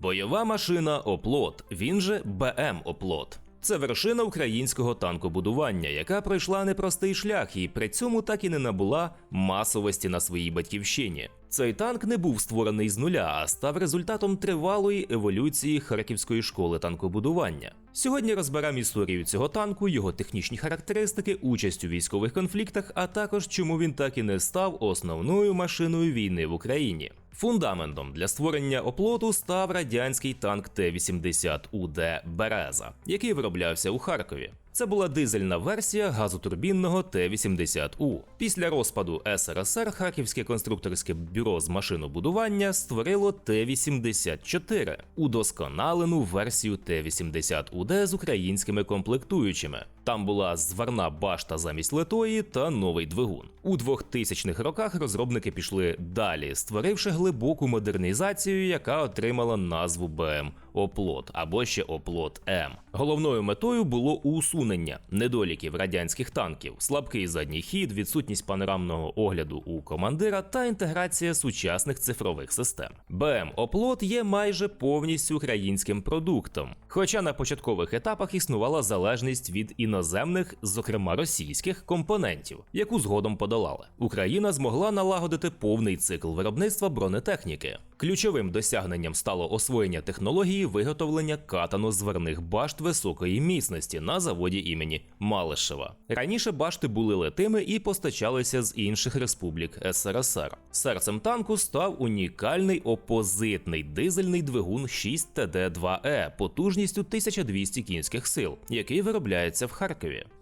Бойова машина Оплот, він же БМ Оплот. Це вершина українського танкобудування, яка пройшла непростий шлях і при цьому так і не набула масовості на своїй батьківщині. Цей танк не був створений з нуля, а став результатом тривалої еволюції Харківської школи танкобудування. Сьогодні розберемо історію цього танку, його технічні характеристики, участь у військових конфліктах, а також чому він так і не став основною машиною війни в Україні. Фундаментом для створення оплоту став радянський танк Т-80 УД Береза, який вироблявся у Харкові. Це була дизельна версія газотурбінного Т-80У. Після розпаду СРСР Харківське конструкторське бюро з машинобудування створило Т-84, удосконалену версію Т-80УД з українськими комплектуючими. Там була зварна башта замість литої та новий двигун. У 2000-х роках розробники пішли далі, створивши глибоку модернізацію, яка отримала назву БМ Оплот або ще Оплот М. Головною метою було усунення недоліків радянських танків, слабкий задній хід, відсутність панорамного огляду у командира та інтеграція сучасних цифрових систем. БМ Оплот є майже повністю українським продуктом, хоча на початкових етапах існувала залежність від іноземних, зокрема російських компонентів, яку згодом подолали. Україна змогла налагодити повний цикл виробництва бронетехніки. Ключовим досягненням стало освоєння технології виготовлення катано-зверних башт високої міцності на заводі імені Малишева. Раніше башти були летими і постачалися з інших республік СРСР. Серцем танку став унікальний опозитний дизельний двигун 6ТД2Е потужністю 1200 кінських сил, який виробляється в Харкові.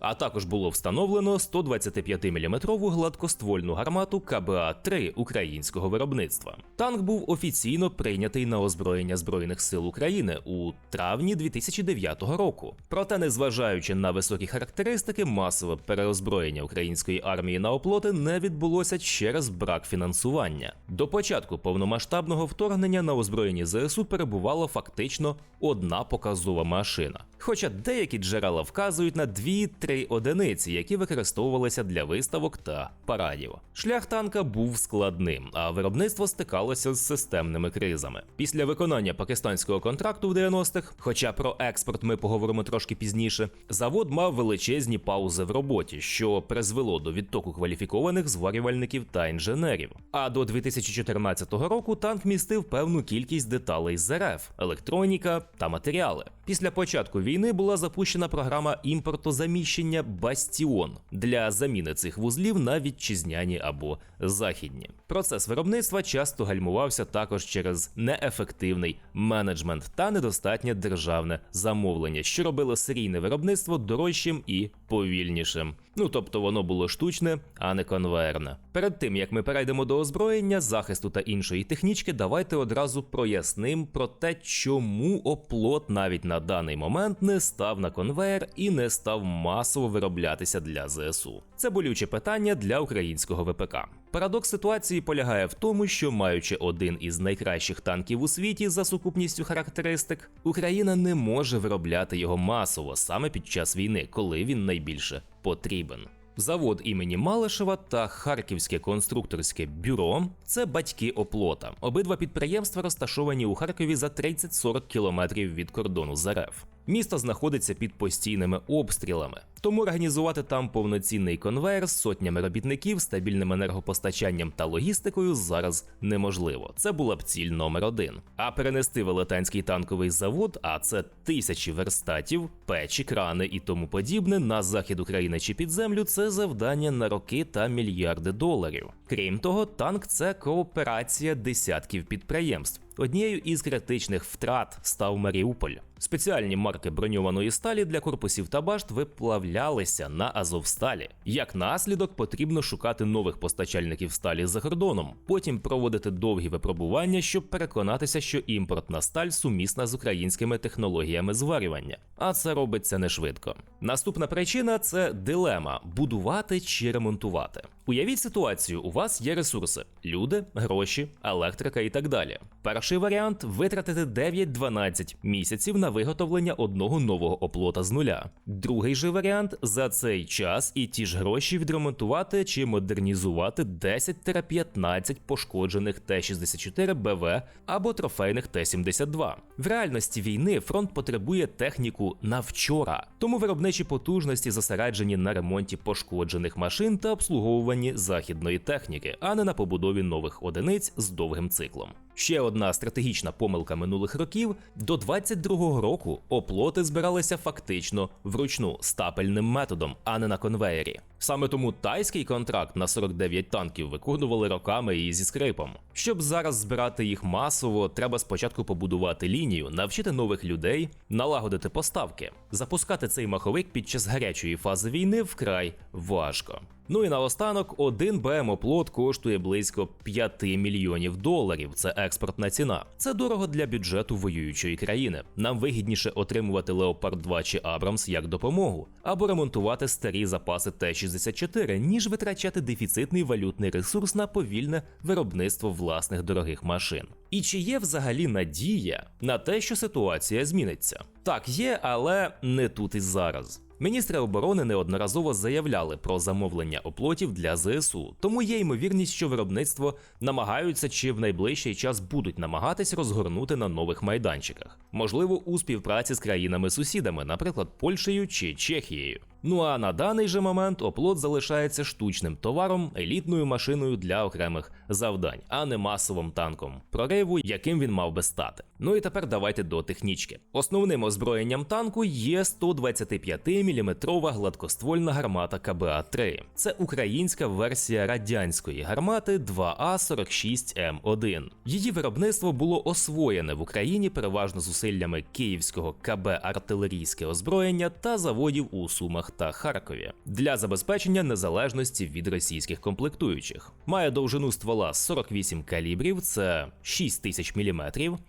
А також було встановлено 125-мм гладкоствольну гармату КБА-3 українського виробництва. Танк був офіційно прийнятий на озброєння Збройних сил України у травні 2009 року. Проте, незважаючи на високі характеристики, масове переозброєння української армії на оплоти не відбулося через брак фінансування. До початку повномасштабного вторгнення на озброєнні ЗСУ перебувала фактично одна показова машина. Хоча деякі джерела вказують на 2-3 одиниці, які використовувалися для виставок та парадів. Шлях танка був складним, а виробництво стикалося з системними кризами. Після виконання пакистанського контракту в 90-х, хоча про експорт ми поговоримо трошки пізніше, завод мав величезні паузи в роботі, що призвело до відтоку кваліфікованих зварювальників та інженерів. А до 2014 року танк містив певну кількість деталей з РФ, електроніка та матеріали. Після початку війни була запущена програма імпортозаміщення Бастіон для заміни цих вузлів на вітчизняні або західні. Процес виробництва часто гальмувався також через неефективний менеджмент та недостатнє державне замовлення, що робило серійне виробництво дорожчим і повільнішим. Ну тобто воно було штучне, а не конвейерне. Перед тим як ми перейдемо до озброєння, захисту та іншої технічки, давайте одразу проясним про те, чому оплот навіть на даний момент не став на конвейер і не став масово вироблятися для ЗСУ. Це болюче питання для українського ВПК. Парадокс ситуації полягає в тому, що маючи один із найкращих танків у світі за сукупністю характеристик, Україна не може виробляти його масово саме під час війни, коли він найбільше потрібен. Завод імені Малишева та Харківське конструкторське бюро це батьки оплота. Обидва підприємства розташовані у Харкові за 30-40 кілометрів від кордону з. Місто знаходиться під постійними обстрілами, тому організувати там повноцінний конвейер з сотнями робітників, стабільним енергопостачанням та логістикою зараз неможливо. Це була б ціль номер один. А перенести велетенський танковий завод, а це тисячі верстатів, печі, крани і тому подібне на захід України чи під землю це завдання на роки та мільярди доларів. Крім того, танк це кооперація десятків підприємств. Однією із критичних втрат став Маріуполь. Спеціальні марки броньованої сталі для корпусів та башт виплавлялися на Азовсталі. Як наслідок, потрібно шукати нових постачальників сталі за кордоном, потім проводити довгі випробування, щоб переконатися, що імпортна сталь сумісна з українськими технологіями зварювання. А це робиться не швидко. Наступна причина це дилема: будувати чи ремонтувати. Уявіть ситуацію: у вас є ресурси: люди, гроші, електрика і так далі. Перший варіант витратити 9-12 місяців на виготовлення одного нового оплота з нуля. Другий же варіант за цей час і ті ж гроші відремонтувати чи модернізувати 10-15 пошкоджених Т-64 БВ або трофейних Т-72. В реальності війни фронт потребує техніку на вчора, тому виробничі потужності зосереджені на ремонті пошкоджених машин та обслуговуванні західної техніки, а не на побудові нових одиниць з довгим циклом. Ще одна стратегічна помилка минулих років: до 22-го року оплоти збиралися фактично вручну стапельним методом, а не на конвеєрі. Саме тому тайський контракт на 49 танків виконували роками і зі скрипом. Щоб зараз збирати їх масово, треба спочатку побудувати лінію, навчити нових людей, налагодити поставки. Запускати цей маховик під час гарячої фази війни вкрай важко. Ну і наостанок, один БМ-оплот коштує близько 5 мільйонів доларів. Це експортна ціна. Це дорого для бюджету воюючої країни. Нам вигідніше отримувати Леопард 2 чи Абрамс як допомогу, або ремонтувати старі запаси Т-64, ніж витрачати дефіцитний валютний ресурс на повільне виробництво власних дорогих машин. І чи є взагалі надія на те, що ситуація зміниться? Так, є, але не тут і зараз. Міністри оборони неодноразово заявляли про замовлення оплотів для ЗСУ, тому є ймовірність, що виробництво намагаються чи в найближчий час будуть намагатись розгорнути на нових майданчиках, можливо, у співпраці з країнами-сусідами, наприклад, Польщею чи Чехією. Ну а на даний же момент оплот залишається штучним товаром, елітною машиною для окремих завдань, а не масовим танком прориву, яким він мав би стати. Ну і тепер давайте до технічки. Основним озброєнням танку є 125-мм гладкоствольна гармата КБА-3. Це українська версія радянської гармати 2А46М1. Її виробництво було освоєне в Україні переважно зусиллями київського КБ артилерійське озброєння та заводів у Сумах та Харкові для забезпечення незалежності від російських комплектуючих. Має довжину ствола 48 калібрів, це 6000 мм,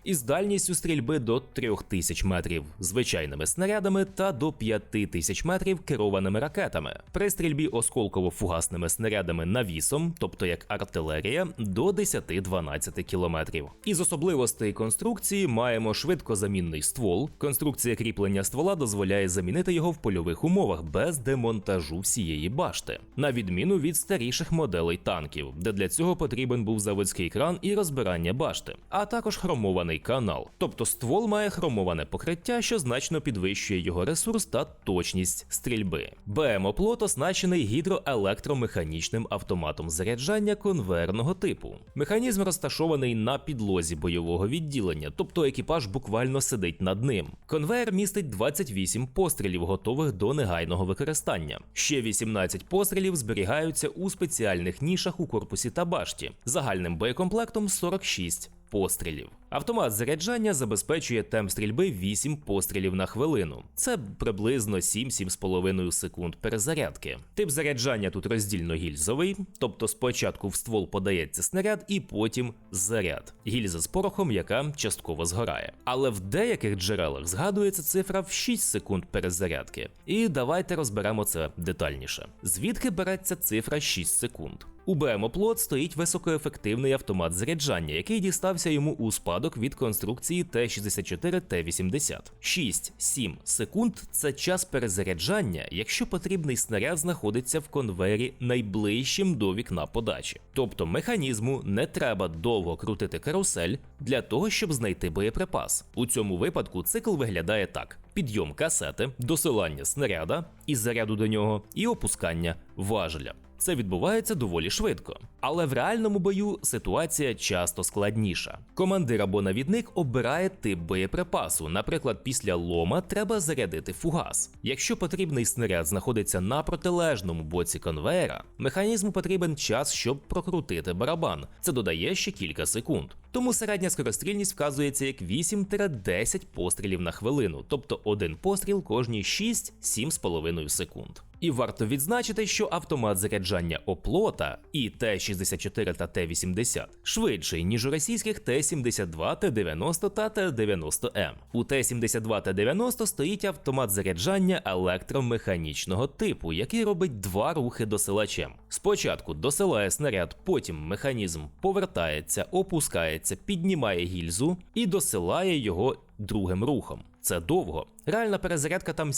із дальністю стрільби до 3000 метрів, звичайними снарядами та до 5000 метрів керованими ракетами. При стрільбі осколково-фугасними снарядами навісом, тобто як артилерія, до 10-12 кілометрів. Із особливостей конструкції маємо швидкозамінний ствол. Конструкція кріплення ствола дозволяє замінити його в польових умовах без демонтажу всієї башти, на відміну від старіших моделей танків, де для цього потрібен був заводський кран і розбирання башти, а також хромований канал. Тобто ствол має хромоване покриття, що значно підвищує його ресурс та точність стрільби. БМ-оплот оснащений гідроелектромеханічним автоматом заряджання конвейерного типу. Механізм розташований на підлозі бойового відділення, тобто екіпаж буквально сидить над ним. Конвейер містить 28 пострілів, готових до негайного використання. Ще 18 пострілів зберігаються у спеціальних нішах у корпусі та башті, загальним боєкомплектом 46 пострілів. Автомат заряджання забезпечує темп стрільби 8 пострілів на хвилину. Це приблизно 7-7,5 секунд перезарядки. Тип заряджання тут роздільно гільзовий, тобто спочатку в ствол подається снаряд і потім заряд. Гільза з порохом, яка частково згорає. Але в деяких джерелах згадується цифра в 6 секунд перезарядки. І давайте розберемо це детальніше. Звідки береться цифра 6 секунд? У БМО-плот стоїть високоефективний автомат заряджання, який дістався йому у спадок від конструкції Т-64 Т-80. 6-7 секунд це час перезаряджання, якщо потрібний снаряд знаходиться в конвейері найближчим до вікна подачі. Тобто механізму не треба довго крутити карусель для того, щоб знайти боєприпас. У цьому випадку цикл виглядає так: підйом касети, досилання снаряда і заряду до нього, і опускання важеля. Це відбувається доволі швидко. Але в реальному бою ситуація часто складніша. Командир або навідник обирає тип боєприпасу. Наприклад, після лома треба зарядити фугас. Якщо потрібний снаряд знаходиться на протилежному боці конвейера, механізму потрібен час, щоб прокрутити барабан. Це додає ще кілька секунд. Тому середня скорострільність вказується як 8-10 пострілів на хвилину, тобто один постріл кожні 6-7,5 секунд. І варто відзначити, що автомат заряджання оплота і Т-64 та Т-80 швидший, ніж у російських Т-72, Т-90 та Т-90М. У Т-72 Т-90 стоїть автомат заряджання електромеханічного типу, який робить два рухи досилачем. Спочатку досилає снаряд, потім механізм повертається, опускається, піднімає гільзу і досилає його другим рухом. Це довго. Реальна перезарядка там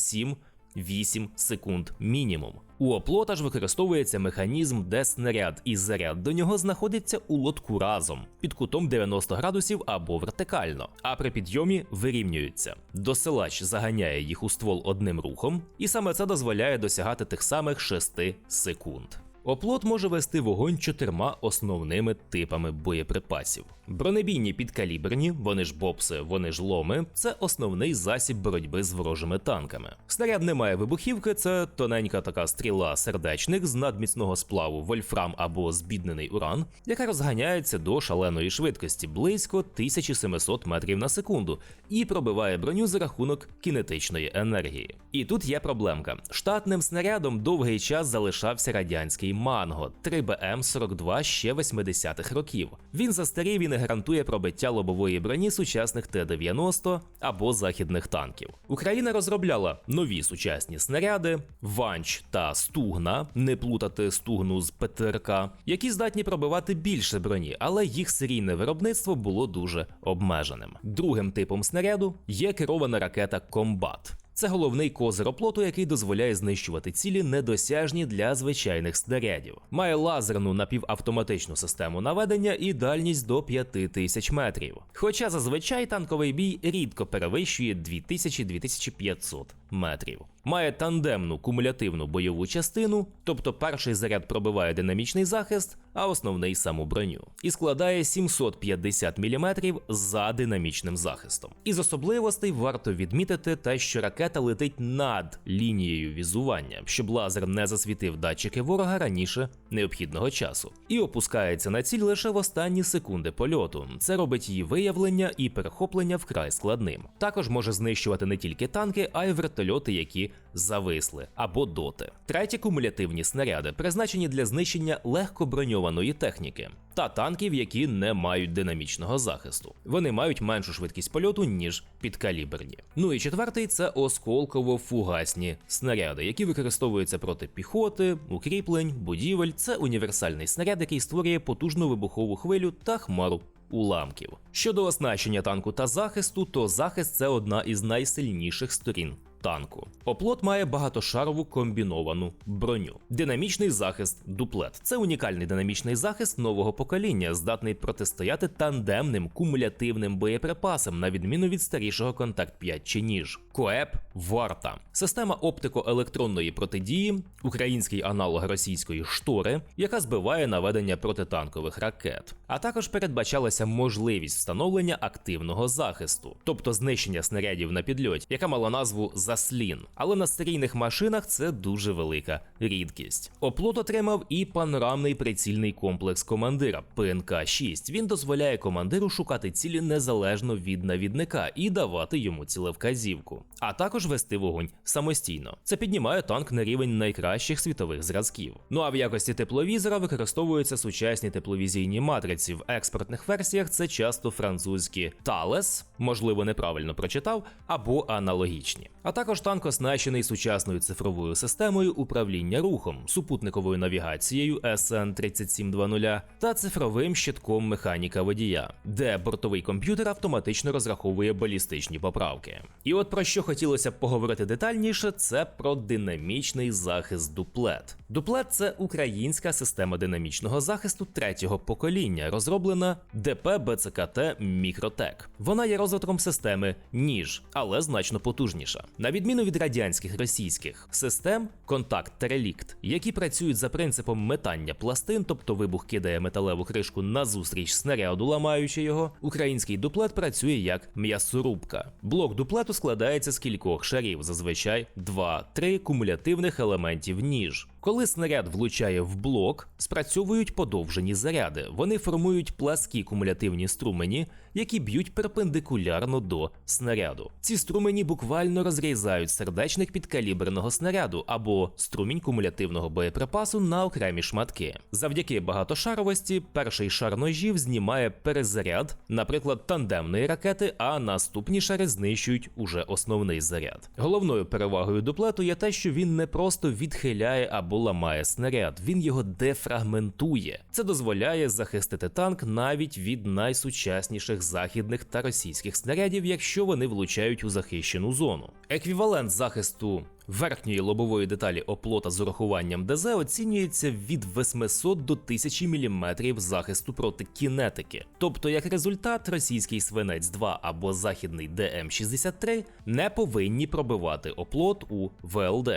7-8 секунд мінімум. У оплота ж використовується механізм, де снаряд і заряд до нього знаходяться у лотку разом під кутом 90 градусів або вертикально, а при підйомі вирівнюються. Досилач заганяє їх у ствол одним рухом, і саме це дозволяє досягати тих самих 6 секунд. Оплот може вести вогонь чотирма основними типами боєприпасів. Бронебійні підкаліберні, вони ж бопси, вони ж ломи, це основний засіб боротьби з ворожими танками. Снаряд не має вибухівки, це тоненька така стріла сердечник з надміцного сплаву вольфрам або збіднений уран, яка розганяється до шаленої швидкості близько 1700 метрів на секунду і пробиває броню за рахунок кінетичної енергії. І тут є проблемка: штатним снарядом довгий час залишався радянський Манго 3БМ-42 ще 80-х років. Він застарів і не гарантує пробиття лобової броні сучасних Т-90 або західних танків. Україна розробляла нові сучасні снаряди, ванч та стугна, не плутати стугну з ПТРК, які здатні пробивати більше броні, але їх серійне виробництво було дуже обмеженим. Другим типом снаряду є керована ракета Комбат. Це головний козир оплоту, який дозволяє знищувати цілі недосяжні для звичайних снарядів. Має лазерну напівавтоматичну систему наведення і дальність до 5000 метрів. Хоча зазвичай танковий бій рідко перевищує 2000-2500 метрів. Має тандемну кумулятивну бойову частину, тобто перший заряд пробиває динамічний захист, а основний саму броню, і складає 750 мм за динамічним захистом. Із особливостей варто відмітити те, що ракета летить над лінією візування, щоб лазер не засвітив датчики ворога раніше необхідного часу, і опускається на ціль лише в останні секунди польоту. Це робить її виявлення і перехоплення вкрай складним. Також може знищувати не тільки танки, а й вертольоти, які зависли або доти. Треті кумулятивні снаряди призначені для знищення легко броньованої техніки та танків, які не мають динамічного захисту. Вони мають меншу швидкість польоту, ніж підкаліберні. Ну і четвертий це осколково-фугасні снаряди, які використовуються проти піхоти, укріплень, будівель. Це універсальний снаряд, який створює потужну вибухову хвилю та хмару уламків. Щодо оснащення танку та захисту, то захист це одна із найсильніших сторін. Танку оплот має багатошарову комбіновану броню. Динамічний захист дуплет це унікальний динамічний захист нового покоління, здатний протистояти тандемним кумулятивним боєприпасам, на відміну від старішого контакт 5 чи ніж. Коеп Варта система оптико-електронної протидії, український аналог російської штори, яка збиває наведення протитанкових ракет. А також передбачалася можливість встановлення активного захисту, тобто знищення снарядів на підльоті, яка мала назву Заслін. Але на серійних машинах це дуже велика рідкість. Оплот отримав і панорамний прицільний комплекс командира ПНК 6 Він дозволяє командиру шукати цілі незалежно від навідника і давати йому цілевказівку, а також вести вогонь самостійно. Це піднімає танк на рівень найкращих світових зразків. Ну а в якості тепловізора використовуються сучасні тепловізійні матриці. В експортних версіях це часто французькі Thales, можливо, неправильно прочитав, або аналогічні. А також танк оснащений сучасною цифровою системою управління рухом, супутниковою навігацією SN 3720 та цифровим щитком механіка водія, де бортовий комп'ютер автоматично розраховує балістичні поправки. І от про що хотілося б поговорити детальніше, це про динамічний захист дуплет. Дуплет це українська система динамічного захисту третього покоління, розроблена ДП БЦКТ Мікротек. Вона є розвитком системи ніж, але значно потужніша. На відміну від радянських російських систем контакт та релікт, які працюють за принципом метання пластин, тобто вибух кидає металеву кришку назустріч снаряду, ламаючи його, український дуплет працює як м'ясорубка. Блок дуплету складається з кількох шарів, зазвичай 2-3 кумулятивних елементів ніж. Коли снаряд влучає в блок, спрацьовують подовжені заряди. Вони формують пласкі кумулятивні струмені, які б'ють перпендикулярно до снаряду. Ці струмені буквально розрізають сердечник підкаліберного снаряду або струмінь кумулятивного боєприпасу на окремі шматки. Завдяки багатошаровості, перший шар ножів знімає перезаряд, наприклад, тандемної ракети, а наступні шари знищують уже основний заряд. Головною перевагою дуплету є те, що він не просто відхиляє або або ламає снаряд, він його дефрагментує. Це дозволяє захистити танк навіть від найсучасніших західних та російських снарядів, якщо вони влучають у захищену зону. Еквівалент захисту верхньої лобової деталі оплота з урахуванням ДЗ оцінюється від 800 до 1000 мм захисту проти кінетики. Тобто, як результат, російський свинець 2 або західний ДМ63 не повинні пробивати оплот у ВЛД.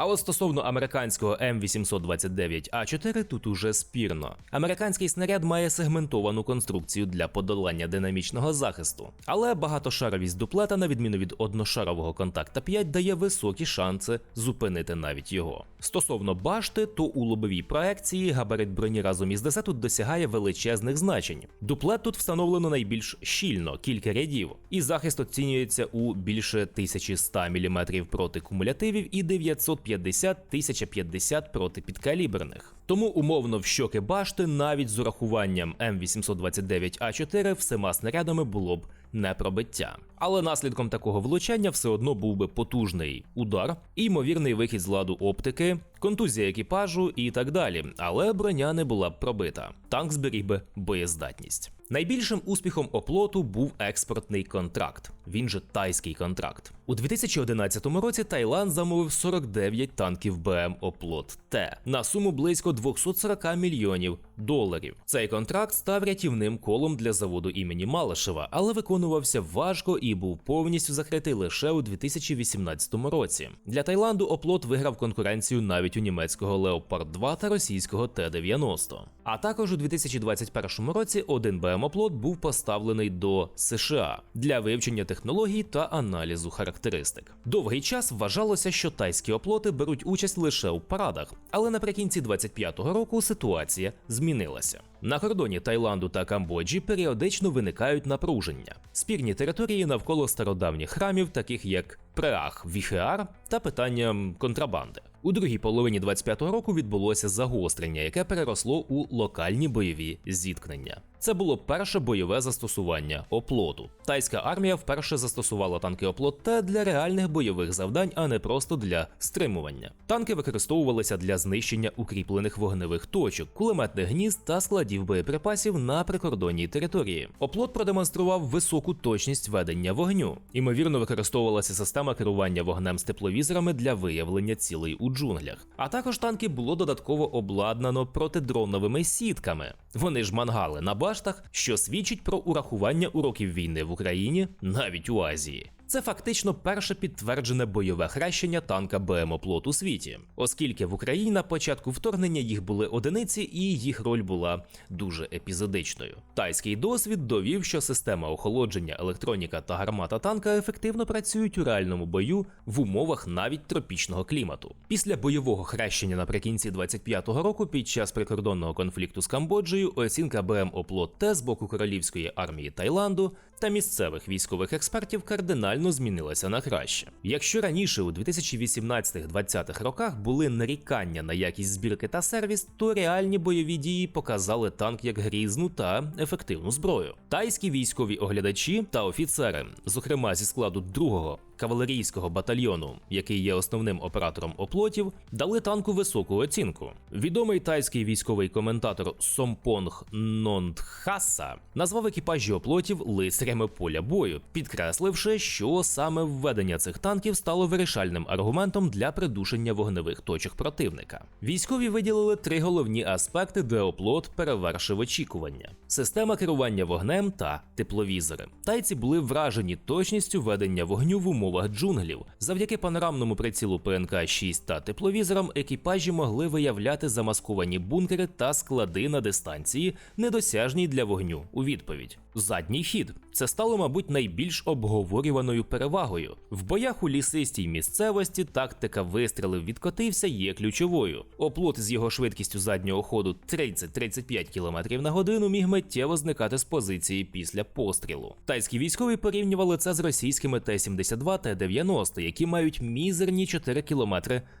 А от стосовно американського М829А4 тут уже спірно. Американський снаряд має сегментовану конструкцію для подолання динамічного захисту, але багатошаровість дуплета, на відміну від одношарового контакта 5, дає високі шанси зупинити навіть його. Стосовно башти, то у лобовій проекції габарит броні разом із ДС тут досягає величезних значень. Дуплет тут встановлено найбільш щільно, кілька рядів, і захист оцінюється у більше 1100 мм проти кумулятивів і 950-1050 проти підкаліберних. Тому умовно в щоки башти навіть з урахуванням М829А4 всіма снарядами було б не пробиття. Але наслідком такого влучання все одно був би потужний удар, і ймовірний вихід з ладу оптики, контузія екіпажу і так далі. Але броня не була б пробита. Танк зберіг би боєздатність. Найбільшим успіхом оплоту був експортний контракт. Він же тайський контракт. У 2011 році Таїланд замовив 49 танків БМ Оплот Т на суму близько 240 мільйонів доларів. Цей контракт став рятівним колом для заводу імені Малишева, але виконувався важко і був повністю закритий лише у 2018 році. Для Таїланду оплот виграв конкуренцію навіть у німецького Леопард 2 та російського Т-90. А також у 2021 році один БМ оплот був поставлений до США для вивчення технологій та аналізу характеристик. Довгий час вважалося, що тайські оплоти беруть участь лише у парадах, але наприкінці 25-го року ситуація змінилася. На кордоні Таїланду та Камбоджі періодично виникають напруження, спірні території навколо стародавніх храмів, таких як Преах Віхеар та питання контрабанди. У другій половині 25-го року відбулося загострення, яке переросло у локальні бойові зіткнення. Це було перше бойове застосування оплоту. Тайська армія вперше застосувала танки оплот Т для реальних бойових завдань, а не просто для стримування. Танки використовувалися для знищення укріплених вогневих точок, кулеметних гнізд та складів боєприпасів на прикордонній території. Оплот продемонстрував високу точність ведення вогню. Імовірно, використовувалася система керування вогнем з тепловізорами для виявлення цілей у джунглях. А також танки було додатково обладнано протидроновими сітками. Вони ж мангали на баштах, що свідчить про урахування уроків війни в Україні навіть у Азії. Це фактично перше підтверджене бойове хрещення танка БМ оплот у світі, оскільки в Україні на початку вторгнення їх були одиниці, і їх роль була дуже епізодичною. Тайський досвід довів, що система охолодження, електроніка та гармата танка ефективно працюють у реальному бою в умовах навіть тропічного клімату. Після бойового хрещення наприкінці 25-го року, під час прикордонного конфлікту з Камбоджею, оцінка БМ оплот Т з боку королівської армії Таїланду та місцевих військових експертів кардинально змінилася на краще. Якщо раніше у 2018-2020 роках були нарікання на якість збірки та сервіс, то реальні бойові дії показали танк як грізну та ефективну зброю. Тайські військові оглядачі та офіцери, зокрема зі складу другого кавалерійського батальйону, який є основним оператором оплотів, дали танку високу оцінку. Відомий тайський військовий коментатор Сомпонг Нондхаса назвав екіпажі оплотів лицарями поля бою, підкресливши, що саме введення цих танків стало вирішальним аргументом для придушення вогневих точок противника. Військові виділили три головні аспекти, де оплот перевершив очікування: система керування вогнем та тепловізори. Тайці були вражені точністю ведення вогню в умовах джунглів. Завдяки панорамному прицілу ПНК 6 та тепловізорам екіпажі могли виявляти замасковані бункери та склади на дистанції, недосяжній для вогню. У відповідь задній хід. Це стало, мабуть, найбільш обговорюваною перевагою. В боях у лісистій місцевості тактика вистрілив відкотився є ключовою. Оплот з його швидкістю заднього ходу 30-35 км на годину міг миттєво зникати з позиції після пострілу. Тайські військові порівнювали це з російськими Т-72 Т-90, які мають мізерні 4 км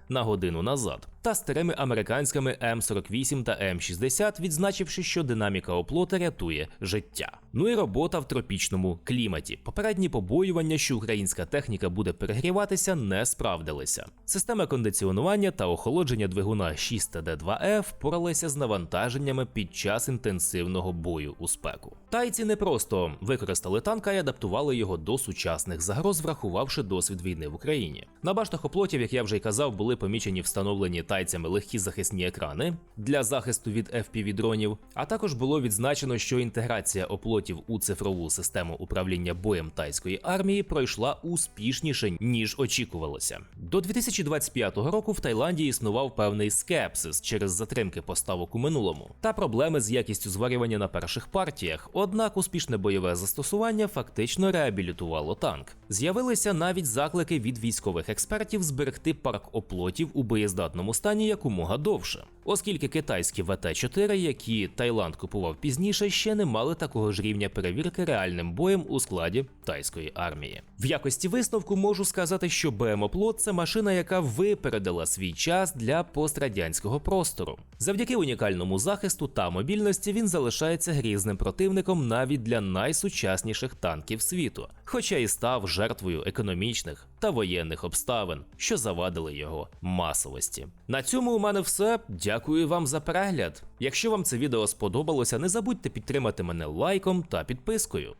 на годину назад. Та старими американськими М48 та М60, відзначивши, що динаміка оплота рятує життя. Ну і робота в тропічному кліматі. Попередні побоювання, що українська техніка буде перегріватися, не справдилися. Система кондиціонування та охолодження двигуна 6TD2F впоралися з навантаженнями під час інтенсивного бою у спеку. Тайці не просто використали танка і адаптували його до сучасних загроз, врахувавши досвід війни в Україні. На баштах оплотів, як я вже й казав, були помічені встановлені тайцями легкі захисні екрани для захисту від fpv дронів. А також було відзначено, що інтеграція оплотів у цифрову систему управління боєм тайської армії пройшла успішніше ніж очікувалося. До 2025 року в Таїланді існував певний скепсис через затримки поставок у минулому та проблеми з якістю зварювання на перших партіях. Однак успішне бойове застосування фактично реабілітувало танк. З'явилися навіть заклики від військових експертів зберегти парк оплотів у боєздатному стані якомога довше, оскільки китайські ВТ-4, які Таїланд купував пізніше, ще не мали такого ж рівня перевірки реальним боєм у складі тайської армії. В якості висновку можу сказати, що БМ-оплот – це машина, яка випередила свій час для пострадянського простору. Завдяки унікальному захисту та мобільності він залишається грізним противником навіть для найсучасніших танків світу, хоча і став жертвою економічних та воєнних обставин, що завадили його масовості. На цьому у мене все. Дякую вам за перегляд. Якщо вам це відео сподобалося, не забудьте підтримати мене лайком та підпискою.